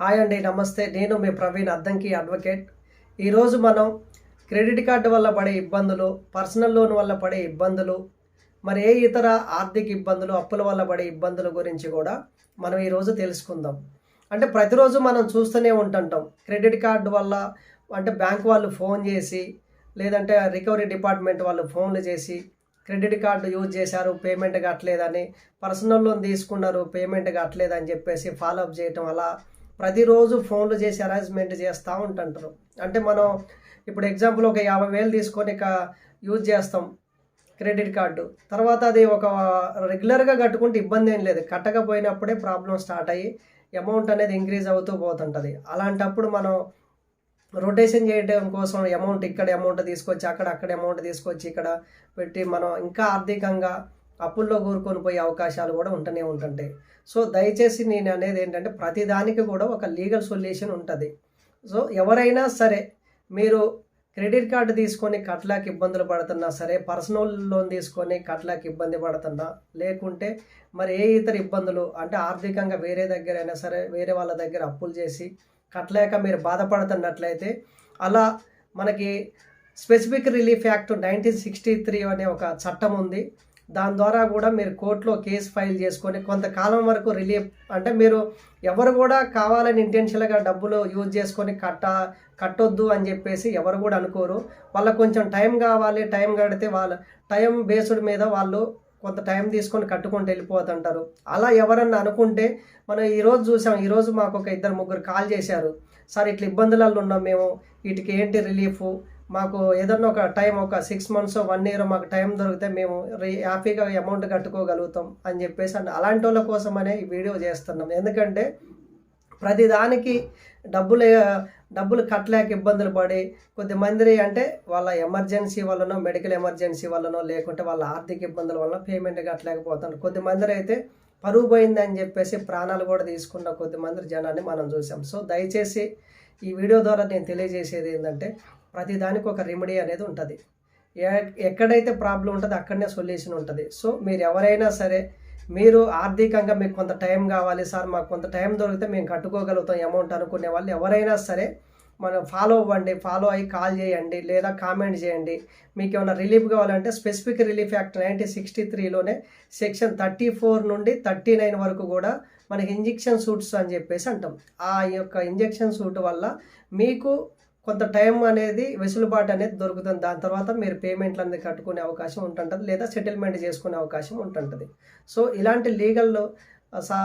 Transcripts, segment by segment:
Hi అండి నమస్తే. నేను మీ ప్రవీణ్ అద్దంకి అడ్వకేట్ ఈరోజు మనం క్రెడిట్ కార్డు వల్ల పడే ఇబ్బందులు పర్సనల్ లోన్ వల్ల పడే ఇబ్బందులు మరి ఏ ఇతర ఆర్థిక ఇబ్బందులు అప్పుల వల్ల పడే ఇబ్బందుల గురించి కూడా మనం ఈరోజు తెలుసుకుందాం. అంటే ప్రతిరోజు మనం చూస్తూనే ఉంటుంటాం. క్రెడిట్ కార్డు వల్ల అంటే బ్యాంక్ వాళ్ళు ఫోన్ చేసి లేదంటే రికవరీ డిపార్ట్మెంట్ వాళ్ళు ఫోన్లు చేసి క్రెడిట్ కార్డు యూజ్ చేశారు పేమెంట్ కట్టలేదని పర్సనల్ లోన్ తీసుకున్నారు పేమెంట్ కట్టలేదని చెప్పేసి ఫాలోఅప్ చేయటం అలా ప్రతిరోజు ఫోన్లు చేసి అరేంజ్మెంట్ చేస్తూ ఉంటుంటారు. అంటే మనం ఇప్పుడు ఎగ్జాంపుల్ ఒక యాభై వేలు తీసుకొని ఇక యూజ్ చేస్తాం క్రెడిట్ కార్డు తర్వాత అది ఒక రెగ్యులర్గా కట్టుకుంటే ఇబ్బంది ఏం లేదు. కట్టకపోయినప్పుడే ప్రాబ్లం స్టార్ట్ అయ్యి అమౌంట్ అనేది ఇంక్రీజ్ అవుతూ పోతుంటుంది. అలాంటప్పుడు మనం రొటేషన్ చేయడం కోసం అమౌంట్ ఇక్కడ అమౌంట్ తీసుకొచ్చి అక్కడ అక్కడ అమౌంట్ తీసుకొచ్చి ఇక్కడ పెట్టి మనం ఇంకా ఆర్థికంగా అప్పుల్లో కూరుకొని పోయే అవకాశాలు కూడా ఉంటూనే ఉంటుంటాయి సో దయచేసి నేను అనేది ఏంటంటే ప్రతిదానికి కూడా ఒక లీగల్ సొల్యూషన్ ఉంటుంది. సో ఎవరైనా సరే మీరు క్రెడిట్ కార్డు తీసుకొని కట్లాకి ఇబ్బందులు పడుతున్నా సరే పర్సనల్ లోన్ తీసుకొని కట్లాకి ఇబ్బంది పడుతున్నా లేకుంటే మరి ఏ ఇతర ఇబ్బందులు అంటే ఆర్థికంగా వేరే దగ్గర అయినా సరే వేరే వాళ్ళ దగ్గర అప్పులు చేసి కట్టలేక మీరు బాధపడుతున్నట్లయితే అలా మనకి specific relief act nineteen sixty three అనే ఒక చట్టం ఉంది. దాని ద్వారా కూడా మీరు కోర్టులో కేసు ఫైల్ చేసుకొని కొంతకాలం వరకు రిలీఫ్ అంటే మీరు ఎవరు కూడా కావాలని ఇంటెన్షన్గా డబ్బులు యూజ్ చేసుకొని కట్ట కట్టొద్దు అని చెప్పేసి ఎవరు కూడా అనుకోరు. వాళ్ళకు కొంచెం టైం కావాలి టైం కడితే వాళ్ళ టైం బేస్డ్ మీద వాళ్ళు కొంత టైం తీసుకొని కట్టుకుంటూ వెళ్ళిపోతుంటారు. అలా ఎవరన్నా అనుకుంటే మనం ఈరోజు చూసాం ఈరోజు మాకు ఒక ఇద్దరు ముగ్గురు కాల్ చేశారు. సార్ ఇట్లా ఇబ్బందులలో ఉన్నాం మేము వీటికి ఏంటి రిలీఫ్? మాకు ఏదన్నా ఒక టైం ఒక సిక్స్ మంత్స్ వన్ ఇయర్ మాకు టైం దొరికితే మేము హ్యాపీగా అమౌంట్ కట్టుకోగలుగుతాం అని చెప్పేసి అలాంటి వాళ్ళ కోసమనే ఈ వీడియో చేస్తున్నాం. ఎందుకంటే ప్రతిదానికి డబ్బులు డబ్బులు కట్టలేక ఇబ్బందులు పడి కొద్దిమంది అంటే వాళ్ళ ఎమర్జెన్సీ వల్లనో మెడికల్ ఎమర్జెన్సీ వల్లనో లేకుంటే వాళ్ళ ఆర్థిక ఇబ్బందుల వలన పేమెంట్ కట్టలేకపోతున్నారు. కొద్దిమంది అయితే పరుగు పోయిందని చెప్పేసి ప్రాణాలు కూడా తీసుకున్న కొద్దిమంది జనాన్ని మనం చూసాం. సో దయచేసి ఈ వీడియో ద్వారా నేను తెలియజేసేది ఏంటంటే ప్రతిదానికి ఒక రెమెడీ అనేది ఉంటుంది. ఎక్కడైతే ప్రాబ్లం ఉంటుందో అక్కడనే సొల్యూషన్ ఉంటుంది. సో మీరు ఎవరైనా సరే మీరు ఆర్థికంగా మీకు కొంత టైం కావాలి సార్ మాకు కొంత టైం దొరికితే మేము కట్టుకోగలుగుతాం అమౌంట్ అనుకునే వాళ్ళు ఎవరైనా సరే మనం ఫాలో అవ్వండి ఫాలో అయ్యి కాల్ చేయండి లేదా కామెంట్ చేయండి. మీకు ఏమైనా రిలీఫ్ కావాలంటే specific relief act nineteen sixty త్రీలోనే section thirty four నుండి థర్టీ నైన్ వరకు కూడా మనకి ఇంజెక్షన్ సూట్స్ అని చెప్పేసి అంటాం. ఆ యొక్క ఇంజెక్షన్ సూట్ వల్ల మీకు కొంత టైం అనేది వెసులుబాటు అనేది దొరుకుతుంది. దాని తర్వాత మీరు పేమెంట్లు అనేది కట్టుకునే అవకాశం ఉంటుంటుంది లేదా సెటిల్మెంట్ చేసుకునే అవకాశం ఉంటుంటుంది. సో ఇలాంటి లీగల్లో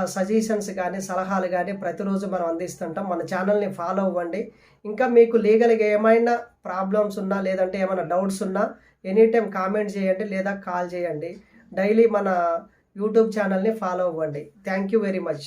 సజెషన్స్ కానీ సలహాలు కానీ ప్రతిరోజు మనం అందిస్తుంటాం. మన ఛానల్ని ఫాలో అవ్వండి. ఇంకా మీకు లీగల్గా ఏమైనా ప్రాబ్లమ్స్ ఉన్నా లేదంటే ఏమైనా డౌట్స్ ఉన్నా ఎనీ టైం కామెంట్ చేయండి లేదా కాల్ చేయండి. డైలీ మన యూట్యూబ్ ఛానల్ని ఫాలో అవ్వండి. Thank you very much.